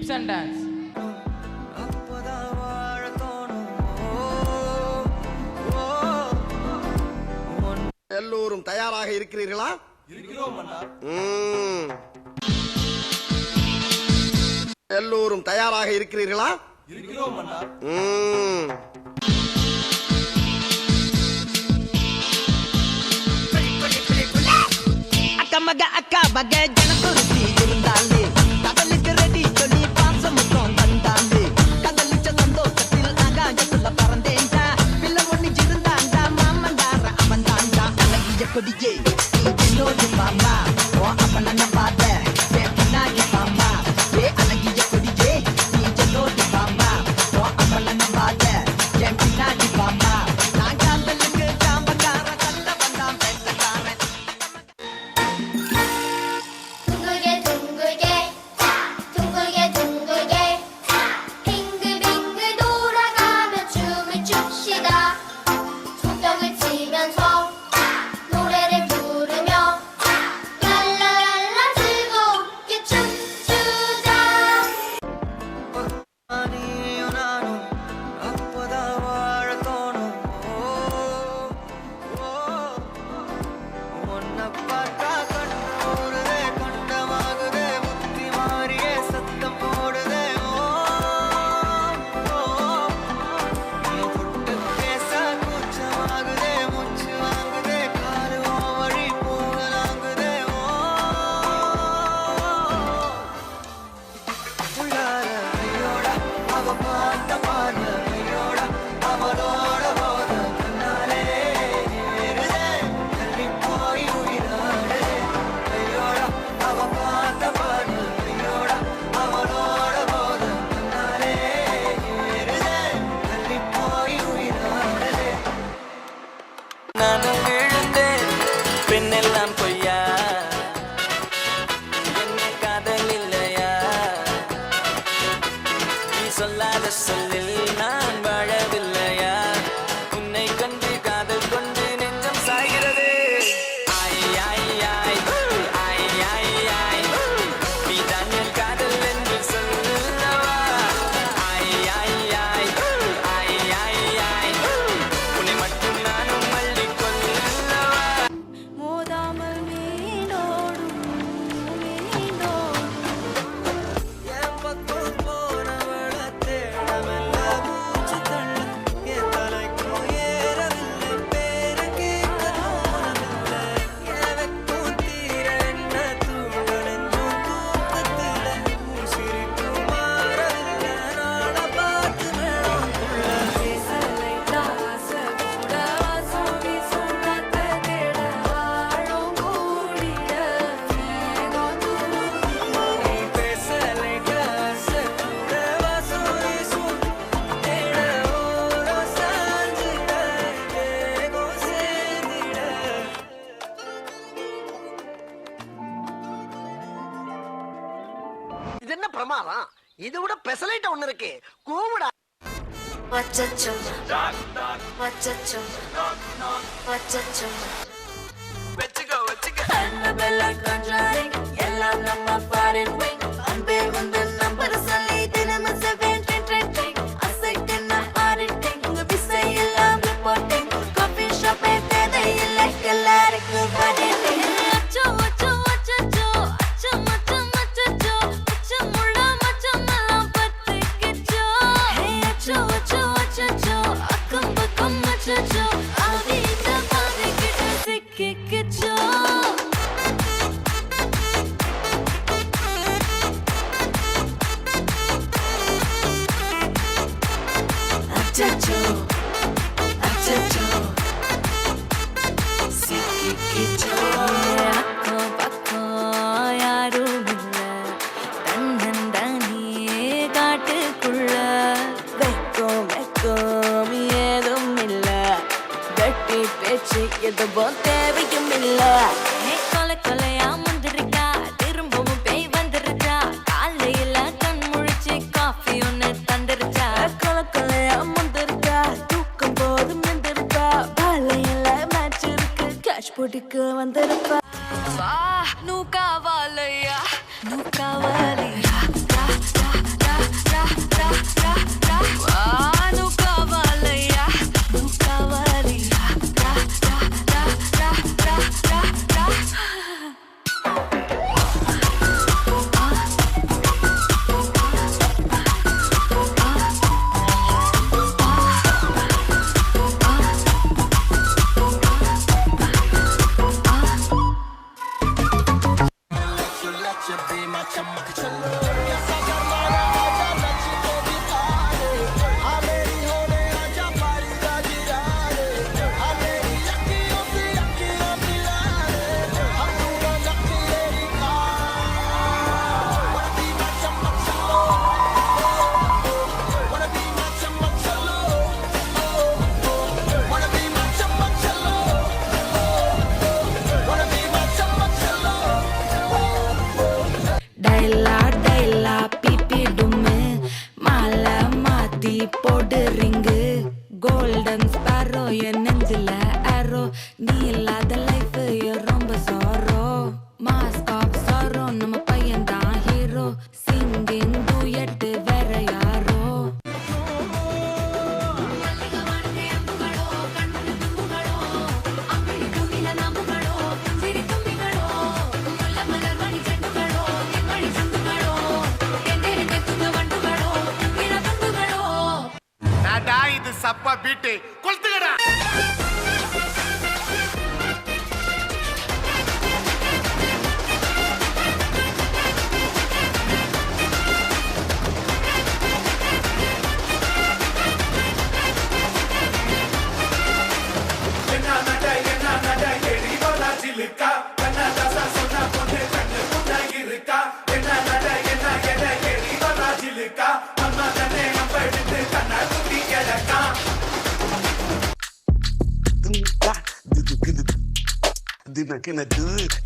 hips and dance. எல்லோரும் தயாராக இருக்கிறீர்களா? எல்லோரும் தயாராக இருக்கிறீர்களா? அக்கா மக அக்கா பக ஜனகுருதி Cody Gay. touch பார்க்க வந்திருப்ப muerte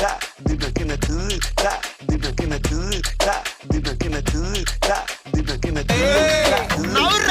ta dibben kender tide ta dibben kender tide ta dibben kender tide ta dibben kender tide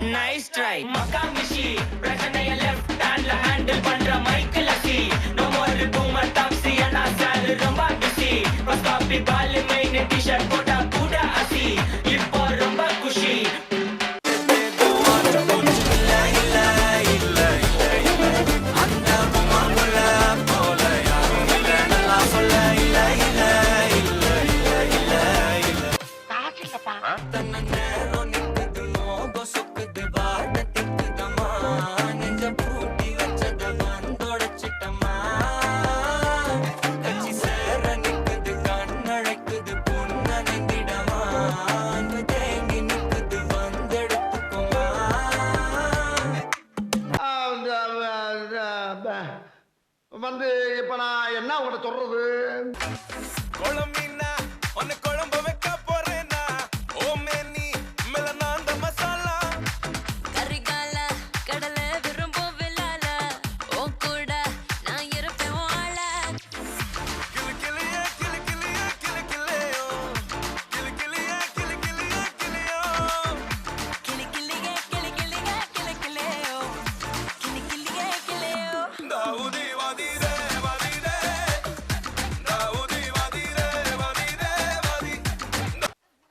Nice try. Makamishi, பிரச்சனைய left handல handle பண்ற மைக்கில் அசி. No more boomer taxi and அசால் ரொம்ப பிசி. பஸ் காப்பி பால் main T shirt போட்டு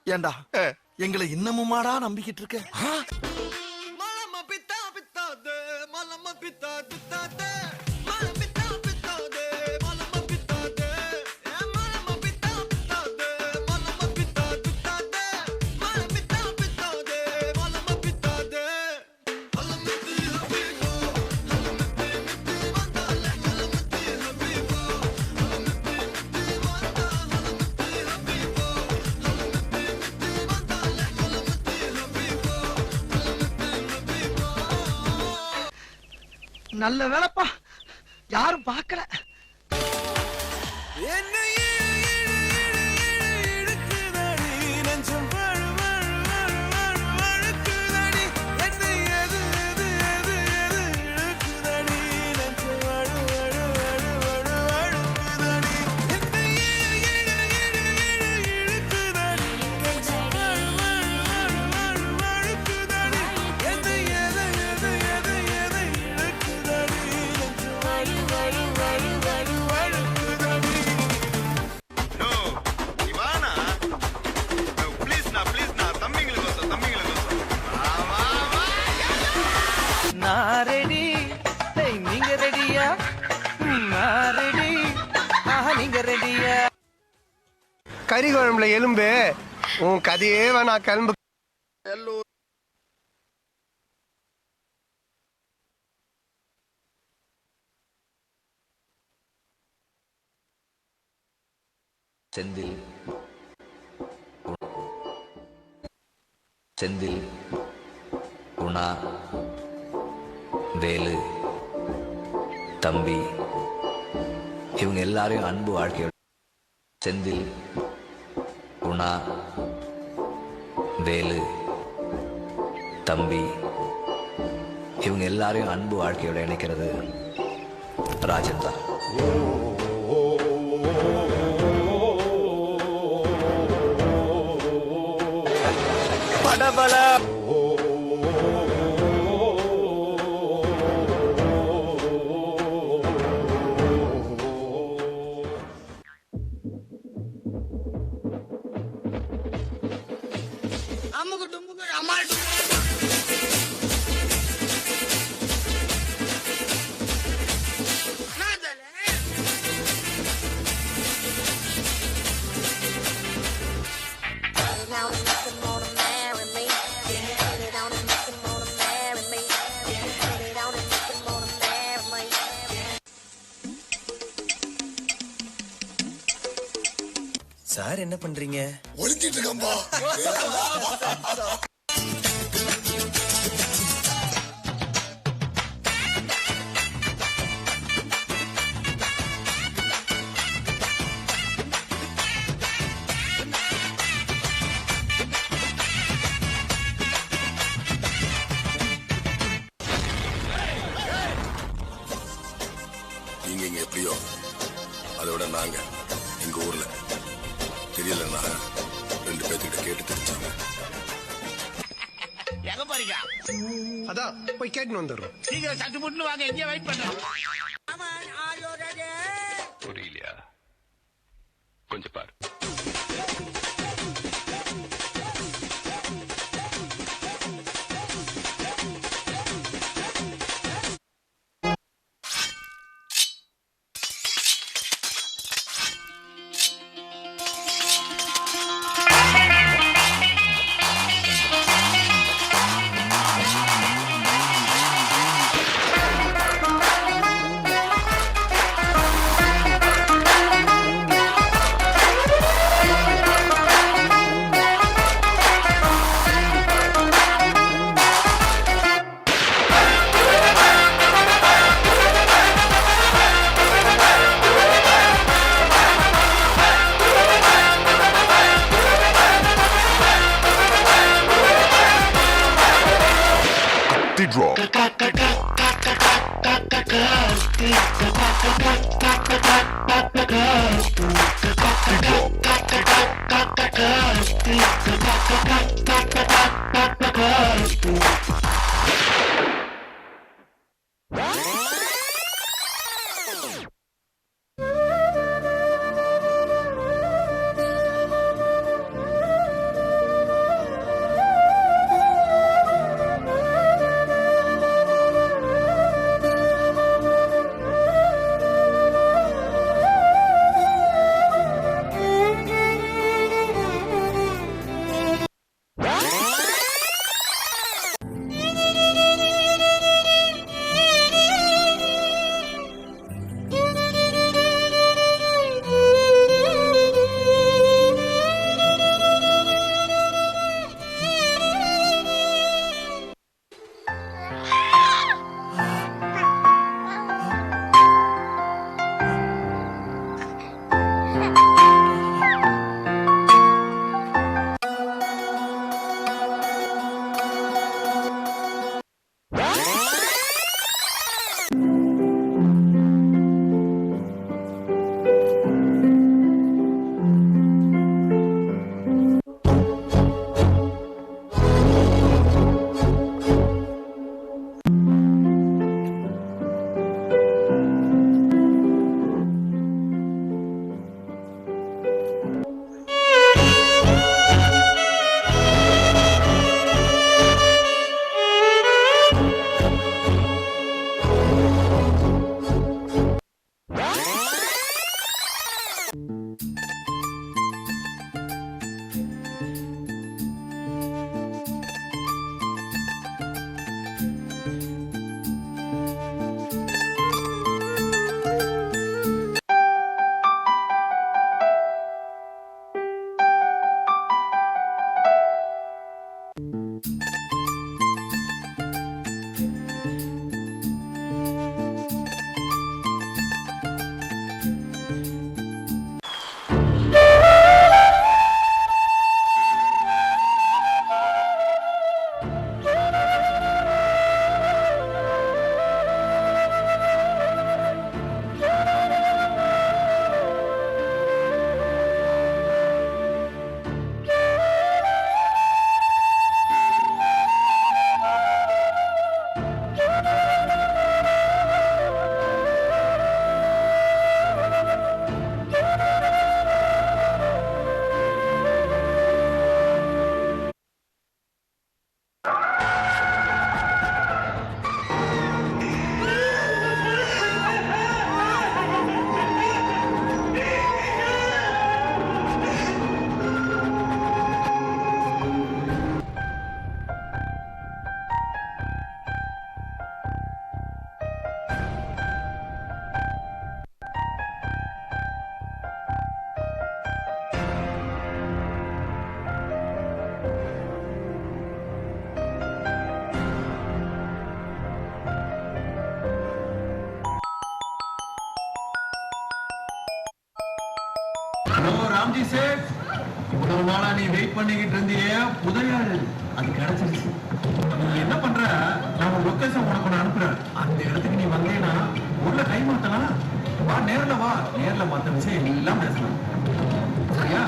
ஏண்டா? எங்களை இன்னமுமாடா நம்பிக்கிட்டு இருக்க? நல்ல வேலைப்பா. யாரும் பார்க்கல. கறி குழம்புல எலும்பு. உன் கதையே வேணா கிளம்பு. செந்தில். செந்தில். குணா. வேலு. தம்பி. இவங்க எல்லாரையும் அன்பு வாழ்க்கையோட செந்தில். குணா வேலு தம்பி இவங்க எல்லாரையும் அன்பு வாழ்க்கையோட இணைக்கிறது ராஜன் தான். சார் அதான் வாங்க எங்கேயே வெயிட் பண்ணுறோம் スタート! இவ்வளவு நாளா நீ வெயிட் பண்ணிக்கிட்டு இருந்தியே. புதையாள் அது கிடைச்சிருச்சு. நீ என்ன பண்ற? நான் ஒரு லொகேஷன் உனக்கு ஒண்ணு அனுப்புறேன். அந்த இடத்துக்கு நீ வந்தேன்னா உள்ள கை மாத்தலாம். வா நேர்ல வா. நேர்ல மாத்த விஷயம் எல்லாம் பேசலாம். சரியா?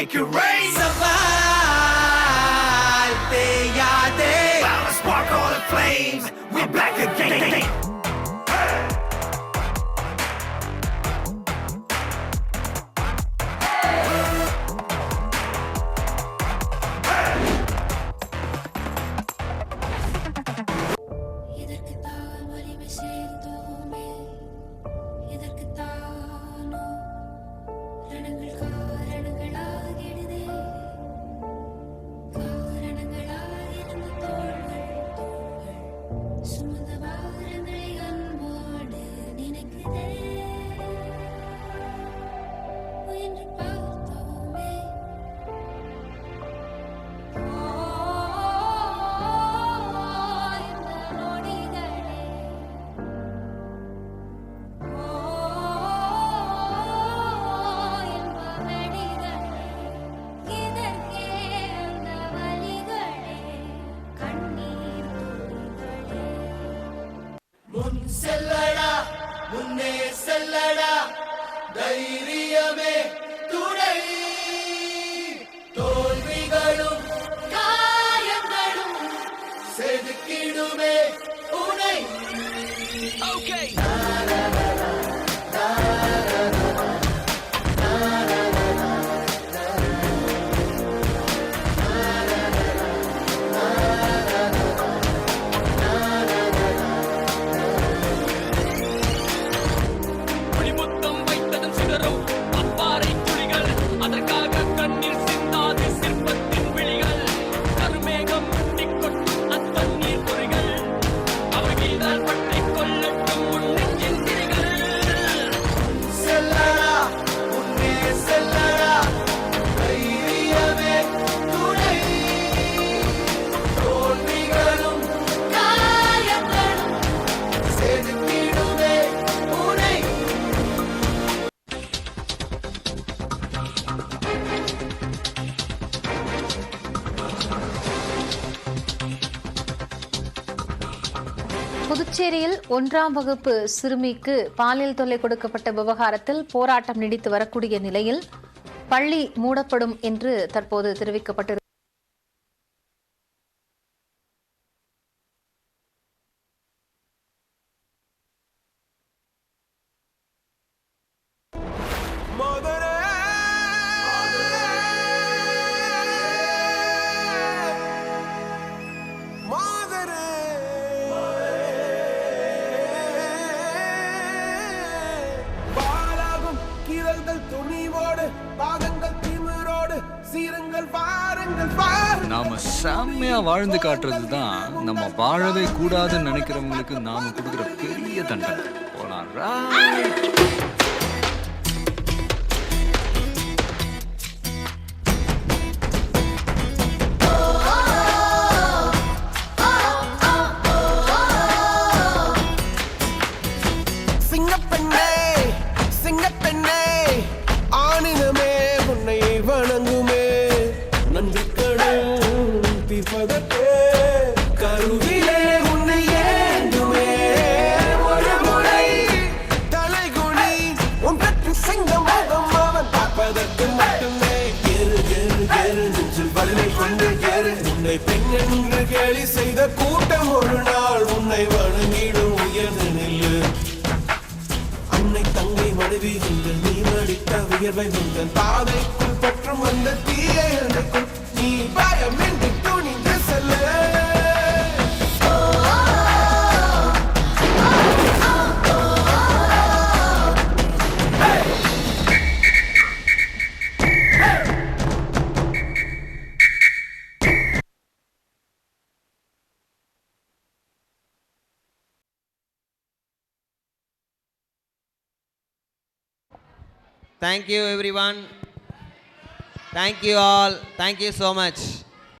Make it rain. are they. Bound to spark all the flames, we're back again. Okay. புதுச்சேரியில் ஒன்றாம் வகுப்பு சிறுமிக்கு பாலியல் தொல்லை கொடுக்கப்பட்ட விவகாரத்தில் போராட்டம் நீடித்து வரக்கூடிய நிலையில் பள்ளி மூடப்படும் என்று தற்போது தெரிவிக்கப்பட்டிருக்கிறது. துணிவோடு பாகங்கள் திமிரோடு சீரங்கள் பாருங்கள் பாருங்கள். நாம செம்மையா வாழ்ந்து காட்டுறது தான் நம்ம வாழவே கூடாதுன்னு நினைக்கிறவங்களுக்கு நாம கொடுக்குற பெரிய தண்டனை. போலாம் எரு நெஞ்சில் வலிமை கொண்டு எரு உன்னை பெண் என்று கேலி செய்த கூட்டம் ஒரு நாள் உன்னை வணங்கிடும் உயர்ந்து நில்லு அன்னை தங்கை மனைவி உங்கள் நீ நடித்த உயர்வை உங்கள் பாதைக்குள் பற்றும் அந்த தீயை எண்ணெய்க்குள் நீ பயமின்றி துணிந்து செல்ல. Thank you, everyone. Thank you all. Thank you so much.